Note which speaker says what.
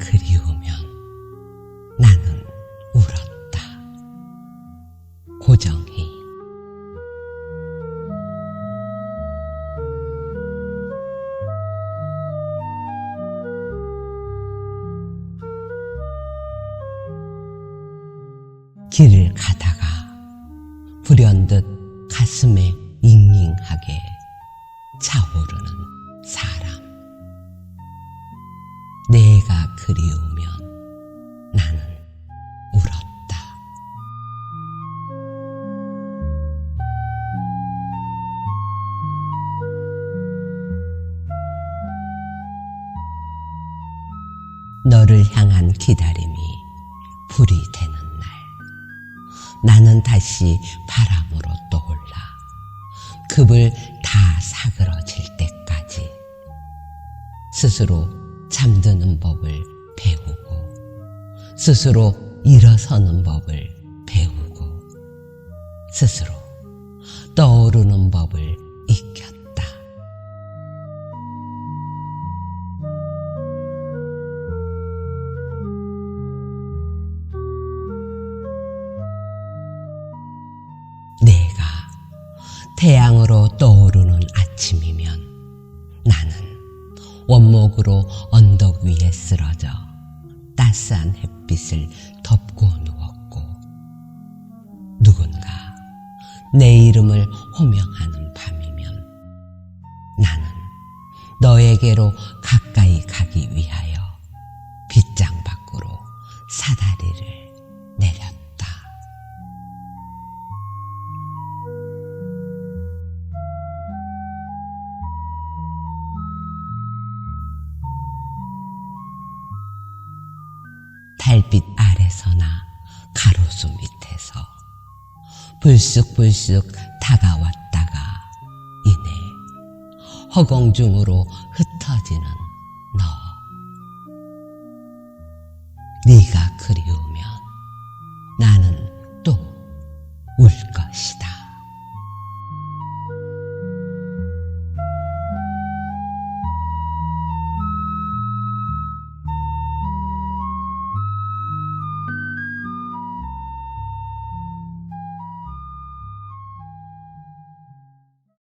Speaker 1: 그리우면 나는 울었다. 고정희 길을 가다가 불현듯 가슴에 잉잉하게 차오르는 그리우면 나는 울었다. 너를 향한 기다림이 불이 되는 날. 나는 다시 바람으로 떠올라. 급을 다 사그러질 때까지 스스로 잠드는 법을 배우고 스스로 일어서는 법을 배우고 스스로 떠오르는 법을 익혔다. 내가 태양으로 떠오르는 쓰러져 따스한 햇빛을 덮고 누웠고 누군가 내 이름을 호명하는 밤이면 나는 너에게로 가까이 가기 위하여 빗장 밖으로 사다리를 달빛 아래서나 가로수 밑에서 불쑥불쑥 다가왔다가 이내 허공 중으로 흩어지는 너. 네가 그리우면 나는